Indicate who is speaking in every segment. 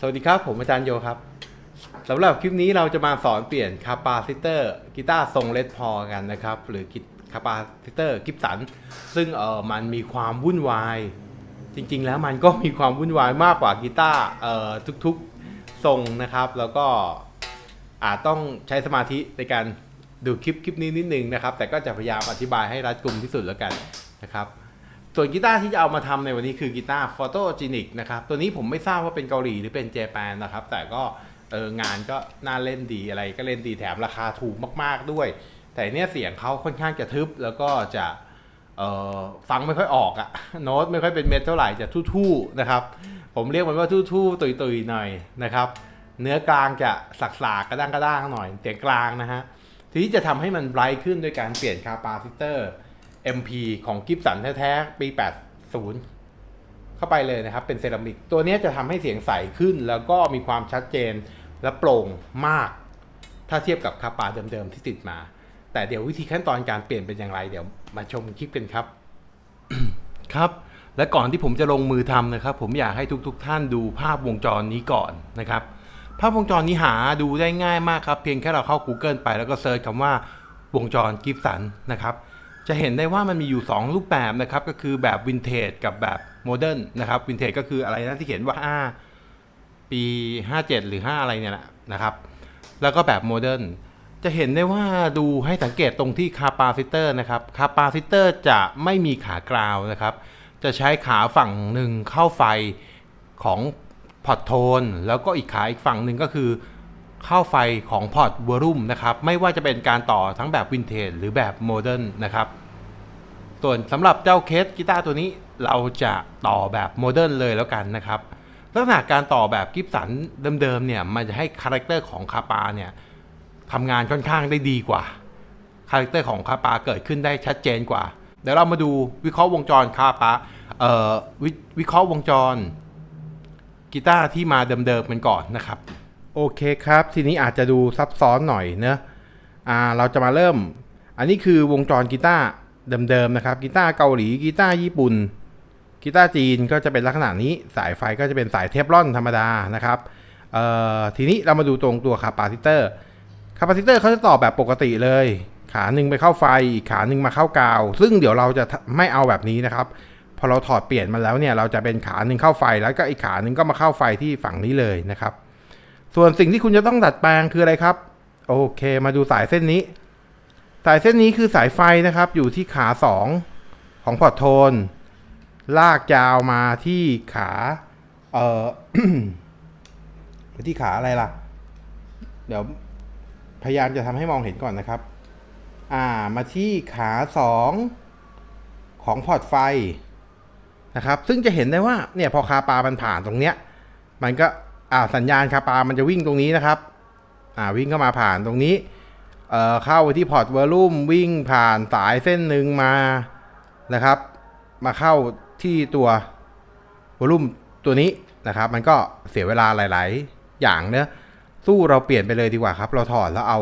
Speaker 1: สวัสดีครับ ผมอาจารย์โยครับสำหรับคลิปนี้เราจะมาสอนเปลี่ยนคาปาซิเตอร์กีตาร์ทรงเลดพอกันนะครับ หรือคาปาซิเตอร์กิฟสัน ซึ่งเออมันมีความวุ่นวาย จริง ๆ แล้วมันก็มีความวุ่นวายมากกว่ากีตาร์เอ่อทุกๆทรงนะครับ แล้วก็อาจต้องใช้สมาธิในการดูคลิปคลิปนี้นิดนึงนะครับ แต่ก็จะพยายามอธิบายให้รัดกุมที่สุดแล้วกันนะครับ ส่วนกีตาร์ที่จะเอามาทำในวันนี้คือกีตาร์ Photogenic นะครับ ตัวนี้ผมไม่ทราบว่าเป็นเกาหลีหรือเป็นเจแปนนะครับ แต่ก็เอองานก็น่าเล่นดีอะไรก็เล่นดีแถมราคาถูกมาก ๆด้วย แต่เนี่ยเสียงเขาค่อนข้างจะทึบแล้วก็จะเออฟังไม่ค่อยออกอะโน้ตไม่ค่อยเป็นเม็ดเท่าไหร่จะทู่ๆนะครับ ผมเรียกมันว่าทู่ๆตุยๆหน่อยนะครับ เนื้อกลางจะสักๆกระด้างกระด้างหน่อยเสียงกลางนะฮะทีนี้จะทำให้มันไบรท์ขึ้นด้วยการเปลี่ยนคาปาซิเตอร์ MP ของกิฟสันแท้ๆปี 80 เข้าไปเลยนะครับ เป็นเซรามิก ตัวนี้จะทำให้เสียงใสขึ้น แล้วก็มีความชัดเจนและโปร่งมาก ถ้าเทียบกับคาปาเดิมๆที่ติดมา แต่เดี๋ยววิธีขั้นตอนการเปลี่ยนเป็นอย่างไร เดี๋ยวมาชมคลิปกันครับ ครับและก่อนที่ผมจะลงมือทำนะครับ ผมอยากให้ทุกๆทท่านดูภาพวงจรนี้ก่อนนะครับ ภาพวงจรนี้หาดูได้ง่ายมากครับ เพียงแค่เราเข้า Google ไปแล้วก็เซิร์ชคำว่าวงจรกิฟสันนะครับ จะเห็นได้ว่ามันมีอยู่ 2 รูปแบบนะครับ ก็คือแบบวินเทจกับแบบโมเดิร์นนะครับวินเทจก็คืออะไรนะที่เขียนว่า5ปี 57 หรือ 5 อะไรเนี่ยแหละนะครับ แล้วก็แบบโมเดิร์นจะเห็นได้ว่าดูให้สังเกตตรงที่คาปาซิเตอร์นะครับคาปาซิเตอร์จะไม่มีขากราวนะครับ จะใช้ขาฝั่งหนึ่งเข้าไฟของพอร์ตโทน แล้วก็อีกขาอีกฝั่งหนึ่งก็คือ เข้าไฟของพอร์ตวอลุ่มนะครับ ไม่ว่าจะเป็นการต่อทั้งแบบวินเทจหรือแบบโมเดิร์นนะครับ ส่วนสำหรับเจ้าเคสกีตาร์ตัวนี้เราจะต่อแบบโมเดิร์นเลยแล้วกันนะครับ ลักษณะการต่อแบบกิฟสันเดิมๆเนี่ยมันจะให้คาแรคเตอร์ของคาปาเนี่ยทำงานค่อนข้างได้ดีกว่าคาแรคเตอร์ของคาปาเกิดขึ้นได้ชัดเจนกว่า เดี๋ยวเรามาดูวิเคราะห์วงจรคาปาเอ่อววิเคราะห์วงจรกีตาร์ที่มาเดิมๆกันก่อนนะครับ โอเคครับ ทีนี้อาจจะดูซับซ้อนหน่อยเนะอ่าเราจะมาเริ่ม อันนี้คือวงจรกีตาร์เดิมๆนะครับกีตาร์เกาหลีกีตาร์ญี่ปุ่นกีตาร์จีนก็จะเป็นลักษณะนี้สายไฟก็จะเป็นสายเทฟลอนธรรมดานะครับเอ่อทีนี้เรามาดูตรงตัวคาปาซิเตอร์คาปาซิเตอร์เขาจะต่อแบบปกติเลย ขาหนึ่งไปเข้าไฟอีกขาหนึ่งมาเข้ากาว ซึ่งเดี๋ยวเราจะไม่เอาแบบนี้นะครับ พอเราถอดเปลี่ยนมาแล้วเนี่ยเราจะเป็นขาหนึ่งเข้าไฟแล้วก็อีกขาหนึ่งก็มาเข้าไฟที่ฝั่งนี้เลยนะครับ ส่วนสิ่งที่คุณจะต้องดัดแปลงคืออะไรครับ โอเค มาดูสายเส้นนี้ สายเส้นนี้คือสายไฟนะครับ อยู่ที่ขา 2 ของพอร์ตโทน ลากยาวมาที่ขา เอ่อที่ขาอะไรล่ะ เดี๋ยวพยายามจะทำให้มองเห็นก่อนนะครับ อ่า มาที่ขาสองของพอร์ตไฟนะครับ ซึ่งจะเห็นได้ว่า เนี่ย พอคาปามันผ่านตรงเนี้ย มันก็ อ่าสัญญาณคาปามันจะวิ่งตรงนี้นะครับ อ่าวิ่งเข้ามาผ่านตรงนี้ เอ่อเข้าไปที่พอร์ตวอลลุ่มวิ่งผ่านสายเส้นหนึ่งมานะครับ มาเข้าที่ตัววอลลุ่มตัวนี้นะครับ มันก็เสียเวลาหลาย ๆ อย่างเนอะสู้เราเปลี่ยนไปเลยดีกว่าครับ เราถอดแล้วเอา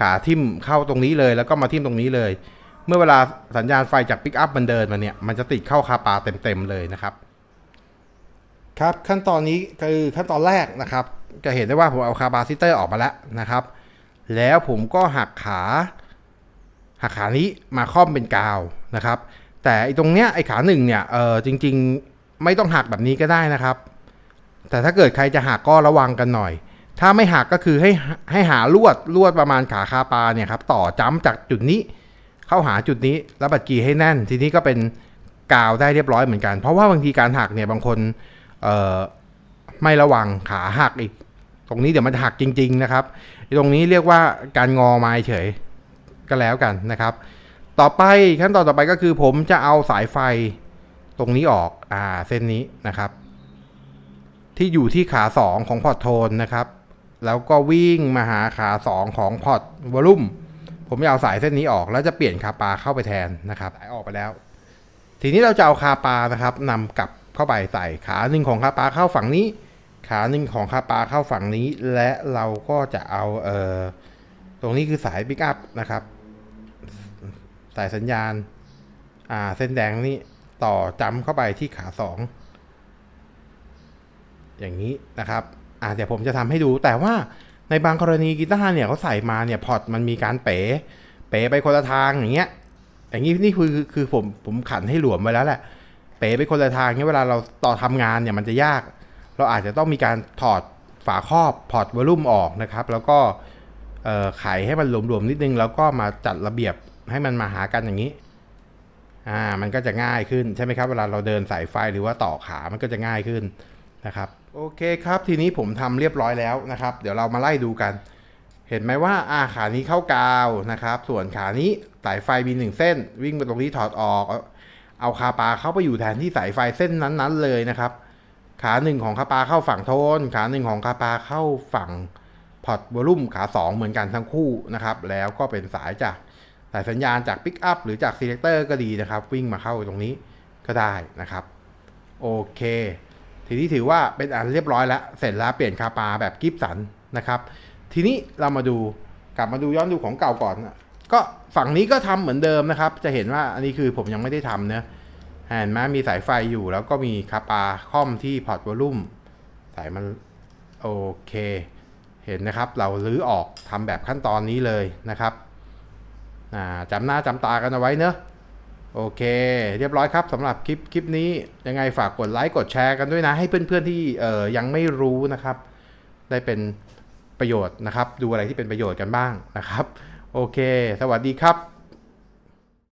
Speaker 1: ขาทิ่มเข้าตรงนี้เลย แล้วก็มาทิ่มตรงนี้เลย เมื่อเวลาสัญญาณไฟจากปิกอัพมันเดินมาเนี่ย มันจะติดเข้าคาปาเต็ม ๆ เลยนะครับ ครับขั้นตอนนี้คือขั้นตอนแรกนะครับ จะเห็นได้ว่าผมเอาคาปาซิเตอร์ออกมาแล้วนะครับ แล้วผมก็หักขาหักขานี้มาค่อมเป็นกาวนะครับ แต่ไอ้ตรงเนี้ยไอ้ขาหนึ่งเนี่ยเออจริง ๆ ไม่ต้องหักแบบนี้ก็ได้นะครับ แต่ถ้าเกิดใครจะหักก็ระวังกันหน่อย ถ้าไม่หักก็คือให้ให้หาลวดลวดประมาณขาคาปาเนี่ยครับต่อจ้ำจากจุดนี้เข้าหาจุดนี้แล้วบัดกีให้แน่น ทีนี้ก็เป็นกาวได้เรียบร้อยเหมือนกัน เพราะว่าบางทีการหักเนี่ยบางคน ไม่ระวังขาหักอีก ตรงนี้เดี๋ยวมันจะหักจริง ๆ นะครับ ตรงนี้เรียกว่าการงอไม้เฉยก็แล้วกันนะครับ ต่อไปขั้นตอนต่อไปก็คือผมจะเอาสายไฟตรงนี้ออกอ่าเส้นนี้นะครับ ที่อยู่ที่ขา 2 ของพอร์ตโทนนะครับ แล้วก็วิ่งมาหาขา 2 ของพอร์ตวอลลุ่มผมจะเอาสายเส้นนี้ออกแล้วจะเปลี่ยนคาปาเข้าไปแทนนะครับสายออกไปแล้ว ทีนี้เราจะเอาคาปานะครับนำกลับ เข้าไปใส่ขาหนึ่งของคาปาเข้าฝั่งนี้ ขาหนึ่งของคาปาเข้าฝั่งนี้ และเราก็จะเอาเอ่อตรงนี้คือสายปิกอัพนะครับสายสัญญาณอ่าเส้นแดงนี่ต่อจำเข้าไปที่ขาสองอย่างนี้นะครับอ่าเดี๋ยวผมจะทำให้ดูแต่ว่าในบางกรณีกีตาร์เนี่ยเขาใส่มาเนี่ยพอร์ตมันมีการเป๋เป๋ไปคนละทางอย่างเงี้ยอย่างนี้นี่คือคือคือผมผมขันให้หลวมไว้แล้วแหละ เป๋ไปคนละทางเงี้ยเวลาเราต่อทำงานเนี่ยมันจะยาก เราอาจจะต้องมีการถอดฝาครอบพอร์ตวอลลุ่มออกนะครับ แล้วก็ไขให้มันหลวมๆนิดนึง แล้วก็มาจัดระเบียบให้มันมาหากันอย่างนี้อ่ามันก็จะง่ายขึ้นใช่ไหมครับ เวลาเราเดินสายไฟหรือว่าต่อขามันก็จะง่ายขึ้นนะครับ โอเคครับ ทีนี้ผมทำเรียบร้อยแล้วนะครับ เดี๋ยวเรามาไล่ดูกัน เห็นไหมว่าอาขานี้เข้ากาวนะครับ ส่วนขานี้สายไฟมีหนึ่งเส้น วิ่งไปตรงนี้ถอดออก เอาคาปาเข้าไปอยู่แทนที่สายไฟเส้นนั้นๆเลยนะครับ ขาหนึ่งของคาปาเข้าฝั่งโทน ขาหนึ่งของคาปาเข้าฝั่งพอร์ตวอลลุ่มขาสองเหมือนกันทั้งคู่นะครับ แล้วก็เป็นสายจากสายสัญญาณจากปิกอัพหรือจากซีเล c เตอร์ก็ดีนะครับ วิ่งมาเข้าตรงนี้ก็ได้นะครับ โอเค ทีนี้ถือว่าเป็นอันเรียบร้อยแล้ว เสร็จแล้วเปลี่ยนคาปาแบบกิฟสันนะครับ ทีนี้เรามาดูกลับมาดูย้อนดูของเก่าก่อน ก็ฝั่งนี้ก็ทำเหมือนเดิมนะครับ จะเห็นว่าอันนี้คือผมยังไม่ได้ทำเนะเห็นไหมมีสายไฟอยู่แล้วก็มีคาปาคอมที่พอร์ตวอลลุ่มสายมันโอเค เห็นนะครับ เราลื้อออกทำแบบขั้นตอนนี้เลยนะครับอ่าจำหน้าจำตากันเอาไว้เนอะโอเค เรียบร้อยครับสำหรับคลิปคลิปนี้ยังไงฝากกดไลค์กดแชร์กันด้วยนะ ให้เพื่อนๆที่เอ่อยังไม่รู้นะครับ ได้เป็นประโยชน์นะครับ ดูอะไรที่เป็นประโยชน์กันบ้างนะครับ โอเค สวัสดีครับ